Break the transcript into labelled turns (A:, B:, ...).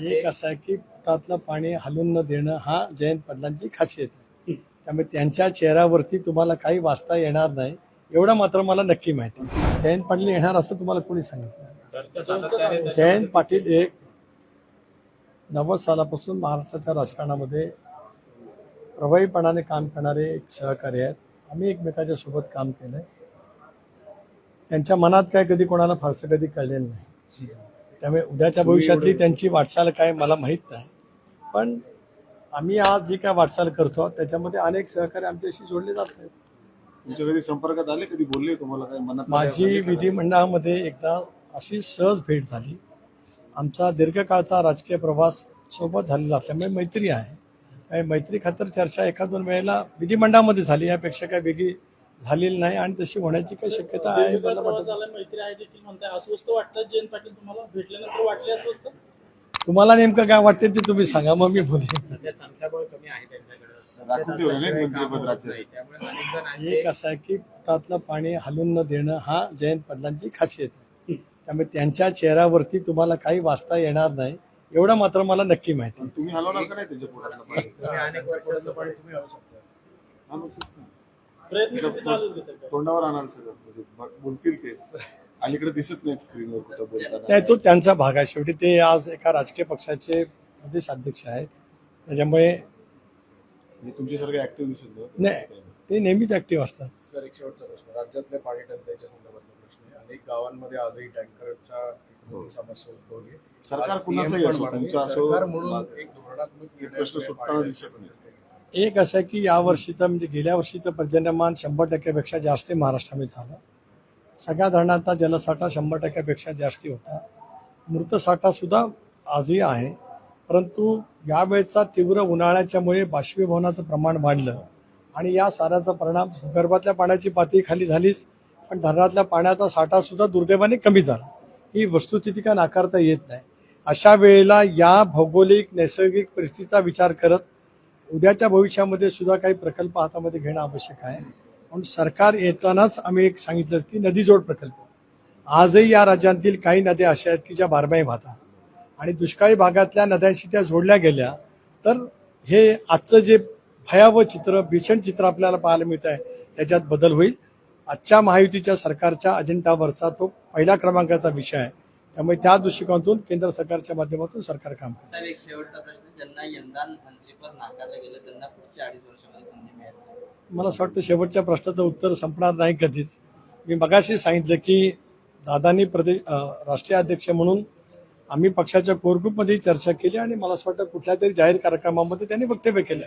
A: एक असं आहे. की पोटातलं पाणी हलवून न देणं हा जयंत पाटलांची खासियत आहे. त्यामुळे त्यांच्या चेहऱ्यावरती तुम्हाला काही वाचता येणार नाही. एवढं मात्र मला नक्की माहिती. जयंत पाटील येणार असं तुम्हाला कोणी सांगितलं जयंत पाटील एक नव्वद सालापासून महाराष्ट्राच्या राजकारणामध्ये प्रभावीपणाने काम करणारे एक सहकारी आहेत. आम्ही एकमेकाच्या सोबत काम केलंय. त्यांच्या मनात काय कधी कोणाला फारसं कधी कळलेलं नाही. त्यामुळे उद्याच्या भविष्यातली त्यांची वाटचाल काय मला माहीत नाही. पण आम्ही आज जी काय वाटचाल करतो त्याच्यामध्ये अनेक सहकारी आमच्याशी जोडले जात आहेत.
B: तुमच्या कधी संपर्कात आले? कधी बोलले तुम्हाला काय? मनात
A: माझी विधिमंडळामध्ये एकदा अशी सहज भेट झाली. आमचा दीर्घकाळचा राजकीय प्रवास सोबत झालेला असल्यामुळे मैत्री आहे. मैत्री खातर चर्चा एका दोन वेळेला विधिमंडळामध्ये झाली. यापेक्षा काही वेगळी झालेली नाही आणि तशी होण्याची काही शक्यता आहे. मला
C: प्रवास
A: वाटत
C: झाला मैत्री आहे देखील म्हणताय. अस्वस्थ वाटतं जयंत पाटील तुम्हाला? भेटल्यानंतर वाटले अस्वस्थ?
A: तुम्हाला नेमकं काय वाटते ते तुम्ही सांगा मग मी बोलेन.
D: सध्या संख्याबळ कमी आहे त्यांच्याकडे.
B: राखून ठेवलं नाही मंत्रिपद राज्याचं.
D: नाही. त्यामुळे अनेक जण आहेत.
A: एक
D: ते
A: असं आहे की पोटातलं पाणी हलवून न देणं हा जयंत पाटलांची खासियत आहे. त्यामुळे त्यांच्या चेहऱ्यावरती तुम्हाला काही वाचता येणार नाही. एवढं मात्र मला नक्की माहिती आहे.
B: तुम्ही हलवणार का नाही त्याच्या पोटातलं पाणी?
D: तुम्ही अनेक वर्षाचं पण
B: हा, मग तेच ना. तोंडावर आणाल सगळं. म्हणजे बोलतील तेच अलीकडे दिसत नाही स्क्रीनवर कुठं बोलताना.
A: नाही तो त्यांचा भाग आहे. शेवटी ते आज एका राजकीय पक्षाचे प्रदेश अध्यक्ष आहेत. त्याच्यामुळे
B: म्हणजे तुमच्यासारखं ऍक्टिव्ह दिसत
A: नाही. ते नेहमीच ऍक्टिव्ह असतात.
E: सर एक शेवटचा प्रश्न. राज्यातल्या पाणी टंचाईच्या संदर्भातला प्रश्न आहे. अनेक गावांमध्ये आजही टँकरच्या एक मोठी समस्या उद्भवली.
B: सरकार
E: सरकार म्हणून एक धोरणात्मक
B: हे प्रश्न सुटताना दिसत नाही.
A: एक असं आहे की या वर्षीचं म्हणजे गेल्या वर्षीचं पर्जन्यमान शंभर टक्क्यापेक्षा जास्त महाराष्ट्रामध्ये झालं. सगळ्या धरणांचा जलसाठा शंभर टक्क्यापेक्षा जास्ती होता. मृतसाठासुद्धा आजही आहे. परंतु यावेळचा तीव्र उन्हाळ्याच्यामुळे बाष्पीभवनाचं प्रमाण वाढलं. आणि या साऱ्याचा परिणाम भूगर्भातल्या पाण्याची पातळी खाली झालीच पण धरणातल्या पाण्याचा साठासुद्धा दुर्दैवाने कमी झाला. ही वस्तुस्थिती काय नाकारता येत नाही. अशा वेळेला या भौगोलिक नैसर्गिक परिस्थितीचा विचार करत उद्याच्या भविष्यामध्ये सुद्धा काही प्रकल्प हातामध्ये घेणं आवश्यक आहे. म्हणून सरकार येतानाच आम्ही एक सांगितलं की नदीजोड प्रकल्प. आजही या राज्यांतील काही नद्या अशा आहेत की ज्या बारमाही वाहतात. आणि दुष्काळी भागातल्या नद्यांशी त्या जोडल्या गेल्या तर हे आजचं जे भयावह चित्र भीषण चित्र आपल्याला पाहायला मिळत आहे त्याच्यात बदल होईल. आजच्या महायुतीच्या सरकारच्या अजेंडावरचा तो पहिल्या क्रमांकाचा विषय आहे. त्यामुळे त्या दृष्टिकोनातून केंद्र सरकारच्या माध्यमातून सरकार काम करतं.
F: साहेब एक शेवटचा प्रश्न. ज्यांना यंदा मंत्रीपद नाकारलं गेलं त्यांना पुढच्या अडीच वर्षामध्ये संधी मिळेल का?
A: मला असं वाटतं शेवटच्या प्रश्नाचं उत्तर संपणार नाही कधीच. मी मगाशी सांगितलं की दादांनी प्रदेश राष्ट्रीय अध्यक्ष म्हणून आम्ही पक्षाच्या कोर ग्रुपमध्ये चर्चा केली आणि मला असं वाटतं कुठल्या तरी जाहीर कार्यक्रमामध्ये त्यांनी वक्तव्य केलं.